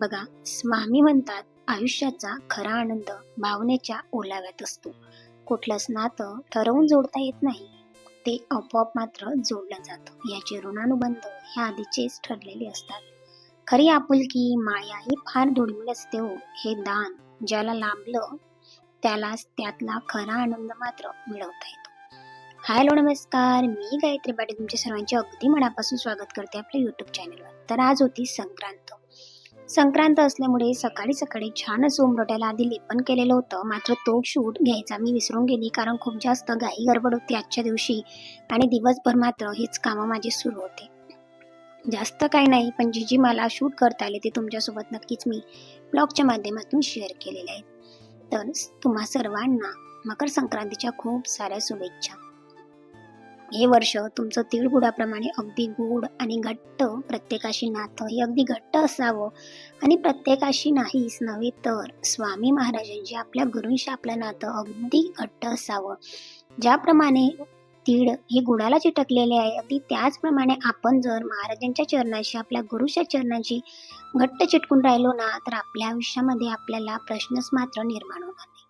बघा स्वामी म्हणतात आयुष्याचा खरा आनंद भावनेच्या ओलाव्यात असतो. कुठलंच नातं ठरवून जोडता येत नाही. ते आपोआप मात्र जोडलं जातं. याचे ऋणानुबंध ह्या आधीचेच ठरलेले असतात. खरी आपुलकी माया ही फार दुर्मिळ असते हो. हे दान ज्याला लाभलं त्यालाच त्यातला खरा आनंद मात्र मिळवता येतो. हॅलो नमस्कार. मी गायत्री पाटील. तुमच्या सर्वांचे अगदी मनापासून स्वागत करते आपल्या युट्यूब चॅनलवर तर आज होती संक्रांत. संक्रांत असल्यामुळे सकाळी सकाळी छान असं उमरट्याला आधी लेपन केलेलं होतं. मात्र तो शूट घ्यायचा मी विसरून गेली कारण खूप जास्त घाई गडबड होती आजच्या दिवशी आणि दिवसभर मात्र हेच कामं माझे सुरू होते. जास्त काही नाही पण जी जी मला शूट करता आले ते तुमच्यासोबत नक्कीच मी ब्लॉगच्या माध्यमातून शेअर केलेले आहेत. तर तुम्हा सर्वांना मकर संक्रांतीच्या खूप साऱ्या शुभेच्छा. हे वर्ष तुमचं तिळगुडाप्रमाणे अगदी गोड आणि घट्ट प्रत्येकाशी नातं हे अगदी घट्ट असावं. आणि प्रत्येकाशी नाहीच नव्हे तर स्वामी महाराजांची आपल्या गुरूंशी आपलं नातं अगदी घट्ट असावं. ज्याप्रमाणे तीळ हे गुडाला चिटकलेले आहे अगदी त्याचप्रमाणे आपण जर महाराजांच्या चरणाशी आपल्या गुरुच्या चरणाशी घट्ट चिटकून राहिलो ना तर आपल्या आयुष्यामध्ये आपल्याला प्रश्नच मात्र निर्माण होणार नाही.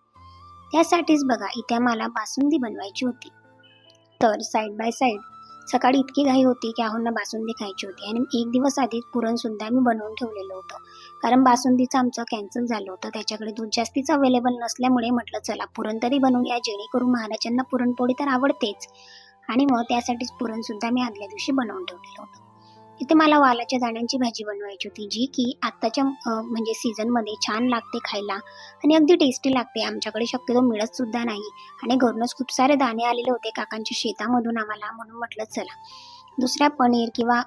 त्यासाठीच बघा इथे मला बासुंदी बनवायची होती. तर साईड बाय साईड सकाळी इतकी घाई होती की आहोंना बासुंदी खायची होती आणि एक दिवस आधीच पुरणसुद्धा मी बनवून ठेवलेलं होतं. कारण बासुंदीचं आमचं कॅन्सल झालं होतं. त्याच्याकडे दूध जास्तीच अवेलेबल नसल्यामुळे म्हटलं चला पुरण तरी बनवून घ्या जेणेकरून महाराजांना पुरणपोळी तर आवडतेच. आणि मग त्यासाठीच पुरणसुद्धा मी आदल्या दिवशी बनवून ठेवलेलं होतं. इथे मला वालाच्या दाण्यांची भाजी बनवायची होती जी की आत्ताच्या म्हणजे सीझनमध्ये छान लागते खायला आणि अगदी टेस्टी लागते. आमच्याकडे शक्यतो मिळत सुद्धा नाही आणि घरूनच खूप सारे दाणे आलेले होते काकांच्या शेतामधून आम्हाला म्हणून म्हटलं चला. दुसऱ्या पनीर किंवा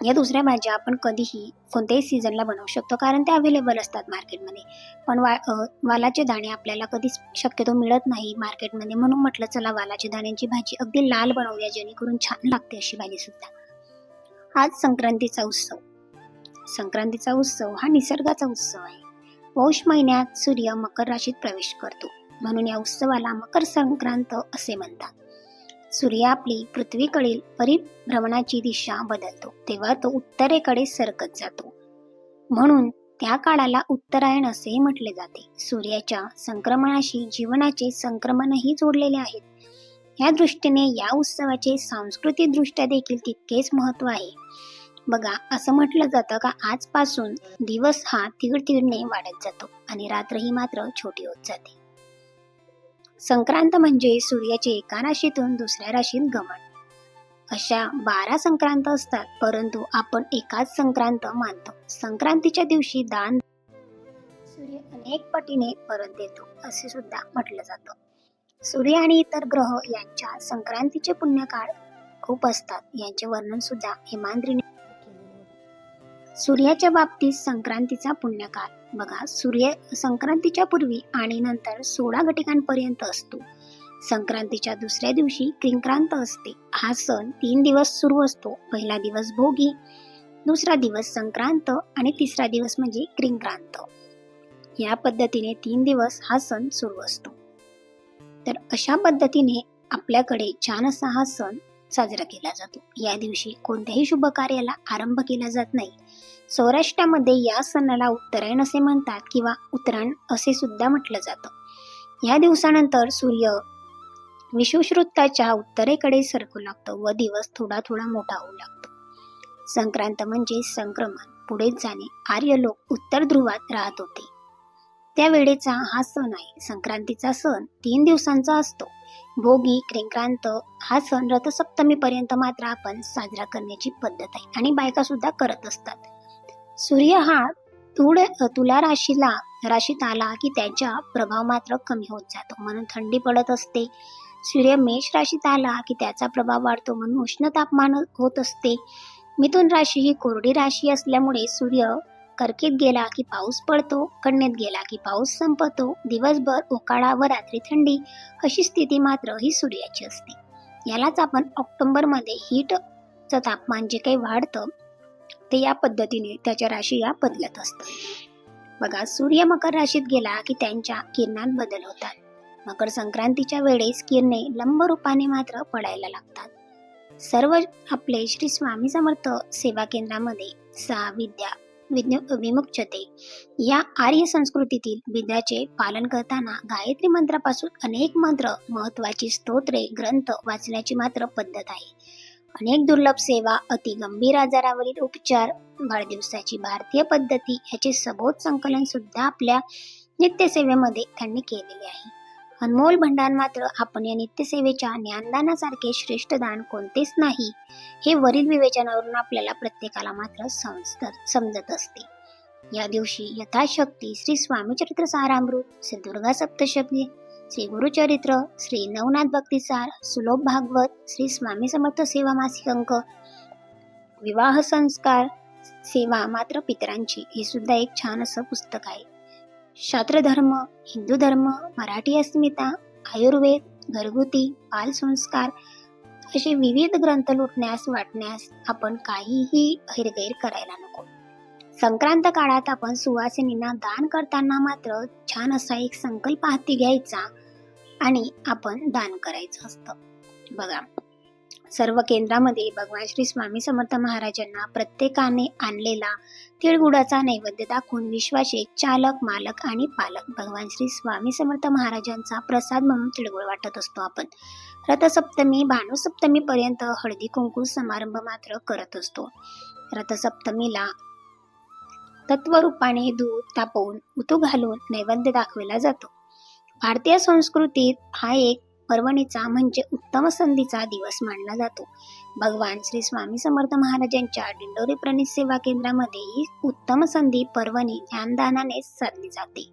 या दुसऱ्या भाज्या आपण कधीही कोणत्याही सीझनला बनवू शकतो कारण ते अवेलेबल असतात मार्केटमध्ये. पण वा वालाचे दाणे आपल्याला कधीच शक्यतो मिळत नाही मार्केटमध्ये म्हणून म्हटलं चला वालाच्या दाण्यांची भाजी अगदी लाल बनवूया जेणेकरून छान लागते अशी भाजी सुद्धा. आज संक्रांतीचा उत्सव. संक्रांतीचा उत्सव हा निसर्गाचा उत्सव आहे. पौष महिन्यात सूर्य मकर राशीत प्रवेश करतो. म्हणून या उत्सवाला मकर संक्रांत असे म्हणतात. सूर्य आपली पृथ्वीकडील परिभ्रमणाची दिशा बदलतो. तेव्हा तो उत्तरेकडे सरकत जातो. म्हणून त्या काळाला उत्तरायण असेही म्हटले जाते. सूर्याच्या संक्रमणाशी जीवनाचे संक्रमणही जोडलेले आहेत. या दृष्टीने या उत्सवाचे सांस्कृतिक दृष्ट्या देखील तितकेच महत्त्व आहे. बघा असं म्हटलं जातं का आजपासून दिवस हा तीड तीडने वाढत जातो आणि रात्र ही मात्र छोटी होत जाते. संक्रांत म्हणजे सूर्याचे एका राशीतून दुसऱ्या राशीत गमन. अशा बारा संक्रांत असतात परंतु आपण एकाच संक्रांत मानतो. संक्रांतीच्या दिवशी दान सूर्य अनेक पटीने परत देतो असे सुद्धा म्हटलं जातं. सूर्य आणि इतर ग्रह यांच्या संक्रांतीचे पुण्यकाळ खूप असतात. यांचे वर्णन सुद्धा हेमांद्रीने सूर्याच्या बाबतीत संक्रांतीचा पुण्यकाळ. बघा सूर्य संक्रांतीच्या पूर्वी आणि नंतर सोळा घटिकांपर्यंत असतो. संक्रांतीच्या दुसऱ्या दिवशी किंक्रांत असते. हा सण तीन दिवस सुरू असतो. पहिला दिवस भोगी दुसरा दिवस संक्रांत आणि तिसरा दिवस म्हणजे क्रिंक्रांत. या पद्धतीने तीन दिवस हा सण सुरू असतो. तर अशा पद्धतीने आपल्याकडे छान असा हा सण साजरा केला जातो. या दिवशी कोणत्याही शुभ कार्याला आरंभ केला जात नाही. सौराष्ट्रामध्ये या सणाला उत्तरायण असे म्हणतात किंवा उत्तरायण असे सुद्धा म्हटलं जातं. या दिवसानंतर सूर्य विषुववृत्ताच्या उत्तरेकडे सरकू लागतो व दिवस थोडा थोडा मोठा होऊ लागतो. संक्रांत म्हणजे संक्रमण. पुढे जाणे आर्य लोक उत्तर ध्रुवात राहत होते. त्या वेळेचा हा सण आहे. संक्रांतीचा सण तीन दिवसांचा असतो. भोगी क्रिंक्रांत हा सण रथसप्तमीपर्यंत मात्र आपण साजरा करण्याची पद्धत आहे आणि बायका सुद्धा करत असतात. सूर्य हा तुळ तुला राशीला राशीत आला की त्याचा प्रभाव मात्र कमी होत जातो. म्हणून थंडी पडत असते. सूर्य मेष राशीत आला की त्याचा प्रभाव वाढतो म्हणून उष्ण तापमान होत असते. मिथुन राशी ही कोरडी राशी असल्यामुळे सूर्य कर्केत गेला की पाऊस पडतो कन्येत गेला की पाऊस संपतो दिवसभर उकाळा व रात्री थंडी अशी स्थिती मात्र ही सूर्याची असते. यालाच आपण ऑक्टोबरमध्ये हीटचं तापमान जे काही वाढतं ते या पद्धतीने त्याच्या राशी या बदलत असतं. बघा सूर्य मकर राशीत गेला की त्यांच्या किरणात बदल होतात. मकर संक्रांतीच्या वेळेस किरणे लंब रूपाने मात्र पडायला लागतात. सर्व आपले श्री स्वामी समर्थ सेवा केंद्रामध्ये सहा विद्या विज्ञ- विमुक्तते या आर्य संस्कृतीतील विद्याचे पालन करताना गायत्री मंत्रापासून अनेक मंत्र महत्वाची स्तोत्रे ग्रंथ वाचण्याची मात्र पद्धत आहे. अनेक दुर्लभ सेवा अति गंभीर आजारावरील उपचार वाढदिवसाची भारतीय पद्धती याचे सबोध संकलन सुद्धा आपल्या नित्यसेवेमध्ये त्यांनी केलेले आहे. अनमोल भंडार मात्र आपण या नित्यसेवेच्या ज्ञानदानासारखे श्रेष्ठ दान कोणतेच नाही हे वरील विवेचनावरून आपल्याला प्रत्येकाला मात्र समजत समजत असते. या दिवशी यथाशक्ती श्री स्वामीचरित्र सारामृत श्री दुर्गा सप्तशती श्री गुरुचरित्र श्री नवनाथ भक्तिसार सुलोभ भागवत श्री स्वामी समर्थ सेवा मासिक अंक विवाह संस्कार सेवा मात्र पितरांची हे सुद्धा एक छान असं पुस्तक आहे. शास्त्रधर्म हिंदू धर्म मराठी अस्मिता आयुर्वेद घरगुती बाल संस्कार असे विविध ग्रंथ लुटण्यास वाटण्यास आपण काहीही हिरगैर करायला नको. संक्रांत काळात आपण सुवासिनींना दान करताना मात्र छान असा एक संकल्प हाती घ्यायचा आणि आपण दान करायचं असतं. बघा सर्व केंद्रामध्ये भगवान श्री स्वामी समर्थ महाराजांना प्रत्येकाने आणलेला तिळगुडाचा नैवेद्य दाखवून विश्वाचे चालक मालक आणि पालक भगवान श्री स्वामी समर्थ महाराजांचा प्रसाद म्हणून तिळगुळ वाटत असतो आपण. रथसप्तमी भानुसप्तमी पर्यंत हळदी कुंकू समारंभ मात्र करत असतो. रथसप्तमीला तत्वरूपाने दूध तापवून उतू घालून नैवेद्य दाखविला जातो. भारतीय संस्कृतीत हा एक पर्वणीचा म्हणजे उत्तम संधीचा दिवस मानला जातो. भगवान श्री स्वामी समर्थ महाराजांच्या दिंडोरी प्रणित सेवा केंद्रामध्ये ही उत्तम संधी पर्वणी ज्ञानदानाने साधली जाते.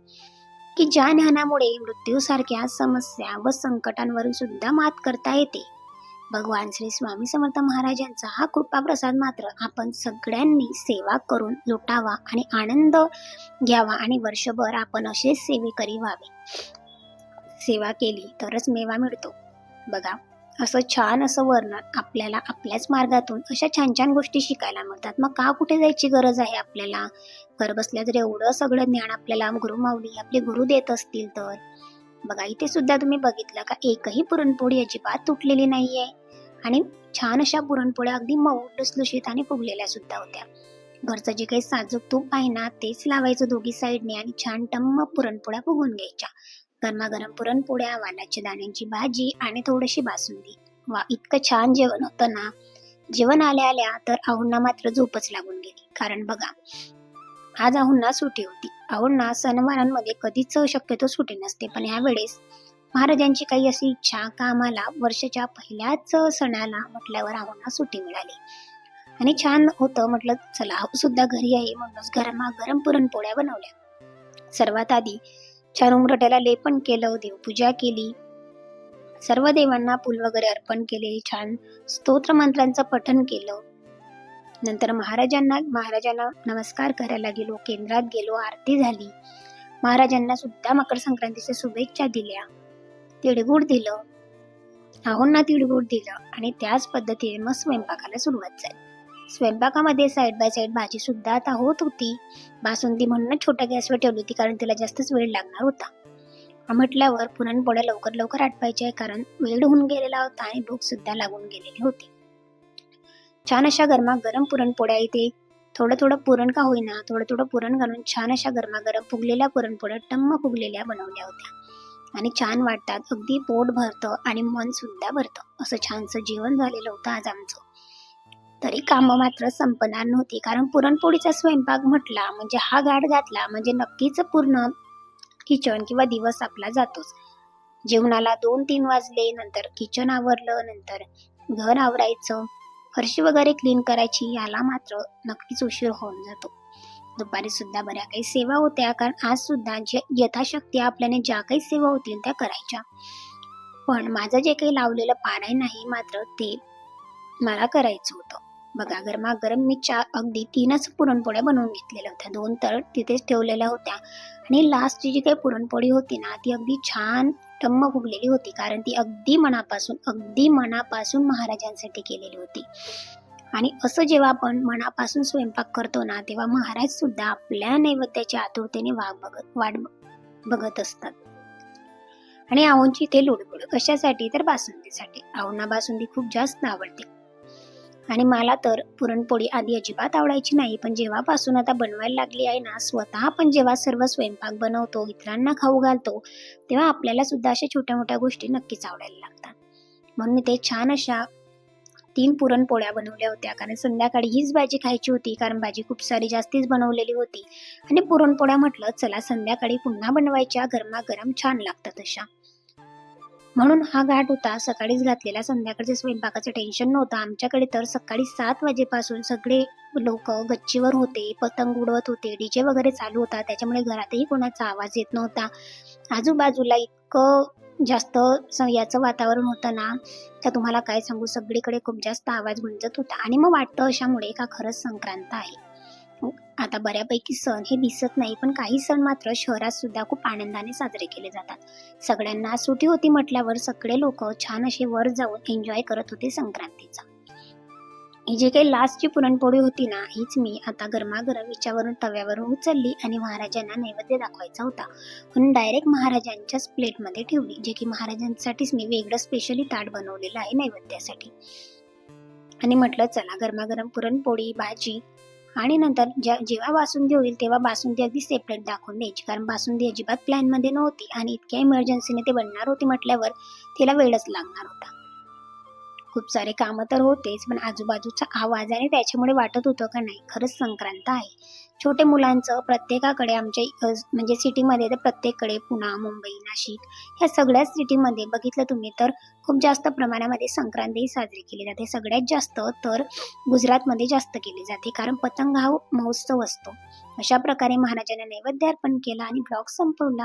की ज्या ज्ञानामुळे मृत्यूसारख्या समस्या व संकटांवरून सुद्धा मात करता येते? भगवान श्री स्वामी समर्थ महाराजांचा हा कृपा प्रसाद मात्र आपण सगळ्यांनी सेवा करून लुटावा आणि आनंद घ्यावा आणि वर्षभर आपण असेच सेवेकरी व्हावे. सेवा केली तरच मेवा मिळतो. बघा असं छान असं वर्णन आपल्याला आपल्याच मार्गातून अशा छान छान गोष्टी शिकायला मिळतात. मग का कुठे जायची गरज आहे आपल्याला? घर बसल्या जर एवढं सगळं ज्ञान आपल्याला गुरुमावली आपले गुरु देत असतील तर? बघा इथे सुद्धा तुम्ही बघितलं का एकही पुरणपोळी अजिबात तुटलेली नाहीये. आणि छान अशा पुरणपोळ्या अगदी मऊ लुसलुशीत आणि फुगलेल्या सुद्धा होत्या. घरचं जे काही साजूक तूप आहे ना तेच लावायचं दोघी साईडने आणि छान टम्म पुरणपोळ्या फुगून घ्यायच्या. गरमागरम पुरणपोळ्या वालाच्या दाण्यांची भाजी आणि थोडीशी बासुंदी. वा इतकं छान जेवण होतं ना. जेवण आल्या आल्या तर आहुंना मात्र झोपच लागून गेली. कारण बघा आज आहुंना सुटी होती. आहुंना सणवारांमध्ये कधीच शक्यतो सुटी नसते. पण ह्या वेळेस महाराजांची काही अशी इच्छा कामाला वर्षाच्या पहिल्याच सणाला म्हटल्यावर आहुंना सुटी मिळाली. आणि छान होतं म्हटलं चला आऊ सुद्धा घरी आहे म्हणूनच गरमा गरम पुरणपोळ्या बनवल्या. सर्वात आधी चारुमरट्याला उमरट्याला लेपन केलं देवपूजा केली. सर्व देवांना फुल वगैरे अर्पण केले छान स्तोत्र मंत्रांचं पठन केलं. नंतर महाराजांना महाराजांना नमस्कार करायला गेलो केंद्रात गेलो आरती झाली. महाराजांना सुद्धा मकर संक्रांतीच्या शुभेच्छा दिल्या. तिळगुळ दिलं. आहोंना तिळगुळ दिलं आणि त्याच पद्धतीने मग स्वयंपाकाला सुरुवात झाली. स्वयंपाकामध्ये साईड बाय साईड भाजी सुद्धा आता होत होती. बासुंदी म्हणून छोट्या गॅसवर ठेवली होती कारण तिला जास्तच वेळ लागणार होता. म्हटल्यावर पुरणपोळ्या लवकर लवकर आटवायच्या कारण वेळ होऊन गेलेला होता आणि भूक सुद्धा लागून गेलेली होती. छान अशा गरमा गरम पुरणपोळ्या इथे. थोडं थोडं पुरण का होईना थोडं थोडं पुरण घालून छान अशा गरमागरम फुगलेल्या पुरणपोळ्या टम्म फुगलेल्या बनवल्या होत्या. आणि छान वाटतात अगदी पोट भरतं आणि मन सुद्धा भरतं. असं छानसं जेवण झालेलं होतं आज आमचं. तरी कामं मात्र संपणार नव्हती. कारण पुरणपोळीचा स्वयंपाक म्हटला म्हणजे हा गाठ घातला म्हणजे नक्कीच पूर्ण किचन किंवा दिवस आपला जातोच. जेवणाला दोन तीन वाजले नंतर किचन आवरलं नंतर घर आवरायचं. फरशी वगैरे क्लीन करायची याला मात्र नक्कीच उशीर होऊन जातो. दुपारी सुद्धा बऱ्या काही सेवा होत्या कारण आज सुद्धा जे यथाशक्ती आपल्याने ज्या काही सेवा होतील त्या करायच्या. पण माझं जे काही लावलेलं पारायण नाही मात्र ते मला करायचं होतं. बघा गरमागरम मी चा अगदी तीनच पुरणपोळ्या बनवून घेतलेल्या होत्या. दोन तर तिथेच ठेवलेल्या होत्या. आणि लास्टची जी काही पुरणपोळी होती ना ती अगदी छान टम्म फुगलेली होती. कारण ती अगदी मनापासून अगदी मनापासून महाराजांसाठी केलेली होती. आणि असं जेव्हा आपण मनापासून स्वयंपाक करतो ना तेव्हा महाराज सुद्धा आपल्या नैवेद्याच्या आतुरतेने वाट बघत वाट बघत असतात. आणि आऊंची ते लुडबुड कशासाठी? तर बासुंदीसाठी. आऊंना बासुंदी खूप जास्त आवडते. आणि मला तर पुरणपोळी आधी अजिबात आवडायची नाही पण जेव्हापासून आता बनवायला लागली आहे ना स्वतः आपण जेव्हा सर्व स्वयंपाक बनवतो इतरांना खाऊ घालतो तेव्हा आपल्याला सुद्धा अशा छोट्या मोठ्या गोष्टी नक्कीच आवडायला लागतात. म्हणून मी ते छान अशा तीन पुरणपोळ्या बनवल्या होत्या कारण संध्याकाळी हीच भाजी खायची होती कारण भाजी खूप सारी जास्तीच बनवलेली होती. आणि पुरणपोळ्या म्हटलं चला संध्याकाळी पुन्हा बनवायच्या गरमागरम छान लागतात अशा. म्हणून हा घाट होता. सकाळीच घातलेला. संध्याकाळच्या स्वयंपाकाचं टेन्शन नव्हतं. आमच्याकडे तर सकाळी सात वाजेपासून सगळे लोक गच्चीवर होते. पतंग उडवत होते. डीजे वगैरे चालू होता. त्याच्यामुळे घरातही कोणाचा आवाज येत नव्हता. आजूबाजूला इतकं जास्त याचं वातावरण होतं ना तर तुम्हाला काय सांगू? सगळीकडे खूप जास्त आवाज गुंजत होता. आणि मग वाटतं अशामुळे का खरंच संक्रांत आहे. आता बऱ्यापैकी सण हे दिसत नाही पण काही सण मात्र शहरात सुद्धा खूप आनंदाने साजरे केले जातात. सगळ्यांना सुट्टी होती म्हटल्यावर सगळे लोक छान असे वर जाऊन एन्जॉय करत होते संक्रांतीचा. ही जी काही लास्टची पुरणपोळी होती ना हीच मी आता गरमागरम हिच्यावरून तव्यावरून उचलली आणि महाराजांना नैवेद्य दाखवायचा होता. म्हणून डायरेक्ट महाराजांच्याच प्लेटमध्ये ठेवली जे की महाराजांसाठीच मी वेगळं स्पेशली ताट बनवलेलं आहे नैवेद्यासाठी. आणि म्हटलं चला गरमागरम पुरणपोळी भाजी आणि नंतर ज्या जेव्हा बासुंदी होईल तेव्हा बासुंदी अगदी सेपरेट दाखवून द्यायची. कारण बासुंदी अजिबात प्लॅनमध्ये नव्हती आणि इतक्या इमर्जन्सीने ते बनणार होती म्हटल्यावर तिला वेळच लागणार होता. खूप सारे कामं तर होतेच पण आजूबाजूचा आवाज आणि त्याच्यामुळे वाटत होतं का नाही? खरंच संक्रांत आहे. छोटे मुलांचं प्रत्येकाकडे आमच्या म्हणजे सिटीमध्ये तर प्रत्येककडे पुणा मुंबई नाशिक ह्या सगळ्याच सिटीमध्ये बघितलं तुम्ही तर खूप जास्त प्रमाणामध्ये संक्रांती साजरी केली जाते. सगळ्यात जास्त तर गुजरातमध्ये जास्त केली जाते कारण पतंग हा महोत्सव असतो. अशा प्रकारे महाराजांना नैवेद्य अर्पण केला आणि ब्लॉग संपवला.